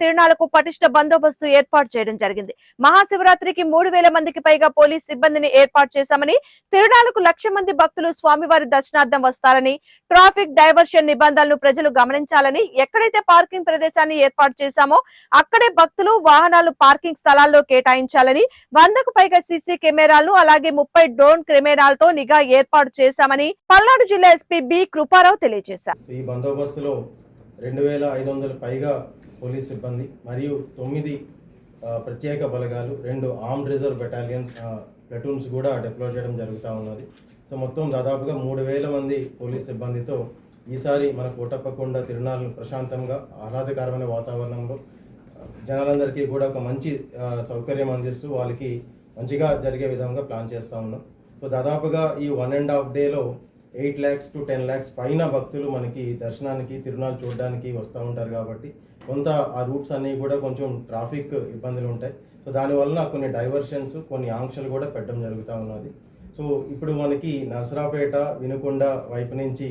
తిరునాళ్ళకు పటిష్ట బందోబస్తు ఏర్పాటు చేయడం జరిగింది. మహాశివరాత్రికి మూడు వేల మందికి పైగా పోలీస్ సిబ్బందిని ఏర్పాటు చేశామని తిరునాళ్ళకు లక్ష మంది భక్తులు స్వామివారి దర్శనార్థం వస్తారని ట్రాఫిక్ డైవర్షన్ నిబంధనలు ప్రజలు గమనించాలని ఎక్కడైతే పార్కింగ్ ప్రదేశాన్ని ఏర్పాటు చేశామో అక్కడే భక్తులు వాహనాలు పార్కింగ్ స్థలాల్లో కేటాయించాలని వందకు పైగా సీసీ కెమెరాలు అలాగే ముప్పై డ్రోన్ కెమెరాలతో నిఘా ఏర్పాటు చేశామని పల్నాడు జిల్లా ఎస్పీ బి కృపారావు తెలియజేశారు. ఈ బందోబస్తులో రెండు వేల ఐదు వందల పైగా పోలీస్ సిబ్బంది మరియు తొమ్మిది ప్రత్యేక బలగాలు రెండు ఆర్మ్డ్ రిజర్వ్ బెటాలియన్ ప్లటూన్స్ కూడా డిప్లాయ్ చేయడం జరుగుతూ ఉన్నది. సో మొత్తం దాదాపుగా మూడు వేల మంది పోలీస్ సిబ్బందితో ఈసారి మన కోటప్పకొండ తిరునాళ్ళను ప్రశాంతంగా ఆహ్లాదకరమైన వాతావరణంలో జనాలందరికీ కూడా ఒక మంచి సౌకర్యం అందిస్తూ వాళ్ళకి మంచిగా జరిగే విధంగా ప్లాన్ చేస్తూ ఉన్నాం. సో దాదాపుగా ఈ వన్ అండ్ హాఫ్ డేలో eight lakhs to ten lakhs పైన భక్తులు మనకి దర్శనానికి తిరునాళ్ళు చూడడానికి వస్తూ ఉంటారు కాబట్టి కొంత ఆ రూట్స్ అన్నీ కూడా కొంచెం ట్రాఫిక్ ఇబ్బందులు ఉంటాయి. సో దానివల్ల కొన్ని డైవర్షన్స్ కొన్ని ఆంక్షలు కూడా పెట్టడం జరుగుతూ ఉన్నది. సో ఇప్పుడు మనకి నరసరాపేట వినుకొండ వైపు నుంచి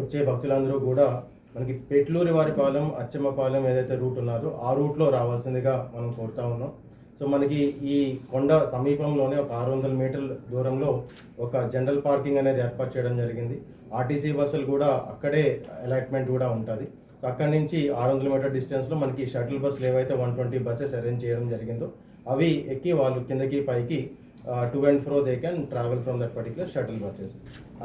వచ్చే భక్తులందరూ కూడా మనకి పెట్లూరి వారిపాలెం అచ్చమ్మపాలెం ఏదైతే రూట్ ఉన్నదో ఆ రూట్లో రావాల్సిందిగా మనం కోరుతా ఉన్నాం. సో మనకి ఈ కొండ సమీపంలోనే ఒక ఆరు వందల మీటర్ల దూరంలో ఒక జనరల్ పార్కింగ్ అనేది ఏర్పాటు చేయడం జరిగింది. ఆర్టీసీ బస్సులు కూడా అక్కడే అలాట్మెంట్ కూడా ఉంటుంది. అక్కడి నుంచి ఆరు వందల మీటర్ డిస్టెన్స్లో మనకి షటిల్ బస్సులు ఏవైతే వన్ ట్వంటీ బస్సెస్ అరేంజ్ చేయడం జరిగిందో అవి ఎక్కి వాళ్ళు కిందకి పైకి to and fro they can travel from that particular shuttle buses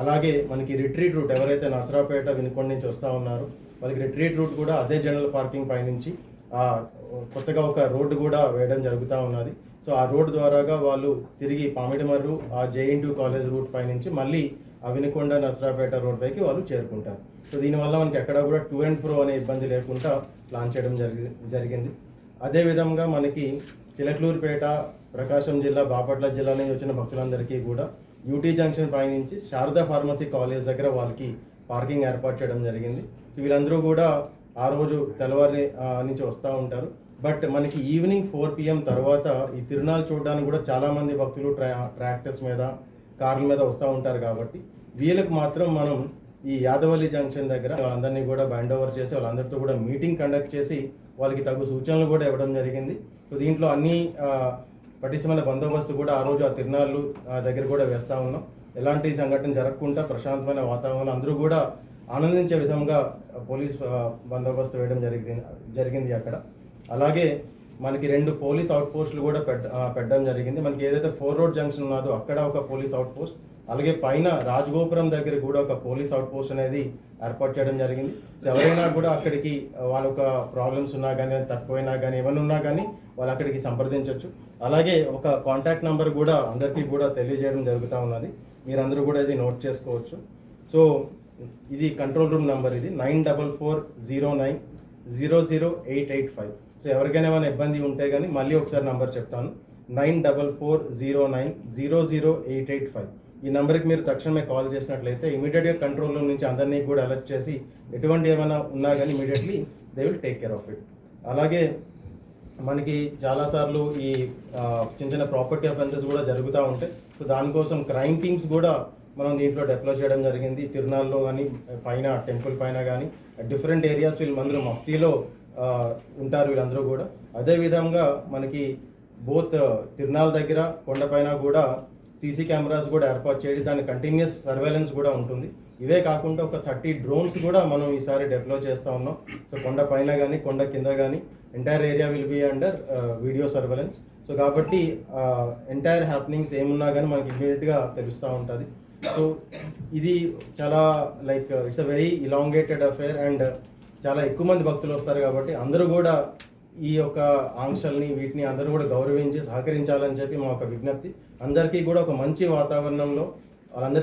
అలాగే మనకి రిట్రీట్ రూట్ ఎవరైతే నసరాపేట వినుకొండ నుంచి వస్తూ ఉన్నారో వాళ్ళకి రిట్రీట్ రూట్ కూడా అదే జనరల్ పార్కింగ్ పైనుంచి కొత్తగా ఒక రోడ్డు కూడా వేయడం జరుగుతూ ఉన్నది. సో ఆ రోడ్డు ద్వారాగా వాళ్ళు తిరిగి పామిడిమర్రు ఆ జేఎన్టీ కాలేజ్ రూట్ పైనుంచి మళ్ళీ అవినకొండ నర్సరాపేట రోడ్పైకి రోడ్ పైకి వాళ్ళు చేరుకుంటారు. సో దీనివల్ల మనకి ఎక్కడ కూడా టూ అండ్ ఫ్రో అనే ఇబ్బంది లేకుండా ప్లాన్ చేయడం జరిగి జరిగింది. అదేవిధంగా మనకి చిలకలూరుపేట ప్రకాశం జిల్లా బాపట్ల జిల్లా నుంచి వచ్చిన భక్తులందరికీ కూడా యూటీ జంక్షన్ పై నుంచి శారదా ఫార్మసీ కాలేజ్ దగ్గర వాళ్ళకి పార్కింగ్ ఏర్పాటు చేయడం జరిగింది. వీళ్ళందరూ కూడా ఆ రోజు తెల్లవారి నుంచి వస్తూ ఉంటారు. బట్ మనకి ఈవినింగ్ ఫోర్ పిఎం తర్వాత ఈ తిరునాళ్ళు చూడడానికి కూడా చాలామంది భక్తులు ట్రా ట్రాక్టర్స్ మీద కార్ల మీద వస్తూ ఉంటారు కాబట్టి వీళ్ళకి మాత్రం మనం ఈ యాదవల్లి జంక్షన్ దగ్గర వాళ్ళందరినీ కూడా బైండ్ ఓవర్ చేసి వాళ్ళందరితో కూడా మీటింగ్ కండక్ట్ చేసి వాళ్ళకి తగు సూచనలు కూడా ఇవ్వడం జరిగింది. సో దీంట్లో అన్ని పటిష్టమైన బందోబస్తు కూడా ఆ రోజు ఆ తిరునాళ్ళు ఆ, దగ్గర కూడా వేస్తూ ఉన్నాం. ఎలాంటి సంఘటన జరగకుండా ప్రశాంతమైన వాతావరణం అందరూ కూడా ఆనందించే విధంగా పోలీస్ బందోబస్తు వేయడం జరిగింది జరిగింది అక్కడ. అలాగే మనకి రెండు పోలీస్ అవుట్ పోస్టులు కూడా పెట్ట పెట్టడం జరిగింది. మనకి ఏదైతే ఫోర్ రోడ్ జంక్షన్ ఉన్నదో అక్కడ ఒక పోలీస్ అవుట్ పోస్ట్ అలాగే పైన రాజగోపురం దగ్గర కూడా ఒక పోలీస్ అవుట్ పోస్ట్ అనేది ఏర్పాటు చేయడం జరిగింది. సో ఎవరైనా కూడా అక్కడికి వాళ్ళ ఒక ప్రాబ్లమ్స్ ఉన్నా కానీ తక్కువైనా కానీ ఏమైనా ఉన్నా కానీ వాళ్ళు అక్కడికి సంప్రదించవచ్చు అలాగే ఒక కాంటాక్ట్ నెంబర్ కూడా అందరికీ కూడా తెలియజేయడం జరుగుతూ ఉన్నది. మీరందరూ కూడా ఇది నోట్ చేసుకోవచ్చు. సో ఇది కంట్రోల్ రూమ్ నెంబర్ ఇది nine double four zero nine. Zero zero eight eight five so ఎవరికైనా ఏమైనా ఇబ్బంది ఉంటే కానీ మళ్ళీ ఒకసారి నంబర్ చెప్తాను. Nine double four zero nine zero zero eight eight five ఈ నెంబర్కి మీరు తక్షణమే కాల్ చేసినట్లయితే ఇమీడియట్గా కంట్రోల్ రూమ్ నుంచి అందరినీ కూడా అలర్ట్ చేసి ఎటువంటి ఏమైనా ఉన్నా కానీ immediately they will take care of it అలాగే మనకి చాలాసార్లు ఈ చిన్న చిన్న ప్రాపర్టీ అఫెన్సెస్ కూడా జరుగుతూ ఉంటాయి. సో దానికోసం క్రైమ్ టీమ్స్ కూడా మనం దీంట్లో డెప్లో చేయడం జరిగింది. తిరునాల్లో కానీ పైన టెంపుల్ పైన కానీ డిఫరెంట్ ఏరియాస్ వీళ్ళందరూ మఫ్తీలో ఉంటారు వీళ్ళందరూ కూడా. అదేవిధంగా మనకి బోత్ తిరునాల్ దగ్గర కొండపైన కూడా సీసీ కెమెరాస్ కూడా ఏర్పాటు చేయడం దాని కంటిన్యూస్ సర్వేలెన్స్ కూడా ఉంటుంది. ఇవే కాకుండా ఒక థర్టీ డ్రోన్స్ కూడా మనం ఈసారి డెవలప్ చేస్తూ ఉన్నాం. సో కొండ పైన కానీ కొండ కింద కానీ entire area will be under video surveillance so కాబట్టి ఎంటైర్ హ్యాపెనింగ్స్ ఏమున్నా కానీ మనకి ఇమీడియట్గా తెలుస్తూ ఉంటుంది. సో ఇది చాలా like it's a very elongated affair and చాలా ఎక్కువ మంది భక్తులు వస్తారు కాబట్టి అందరూ కూడా ఈ యొక్క ఆంక్షల్ని వీటిని అందరూ కూడా గౌరవించి సహకరించాలని చెప్పి మా ఒక విజ్ఞప్తి. అందరికీ కూడా ఒక మంచి వాతావరణంలో వాళ్ళందరికీ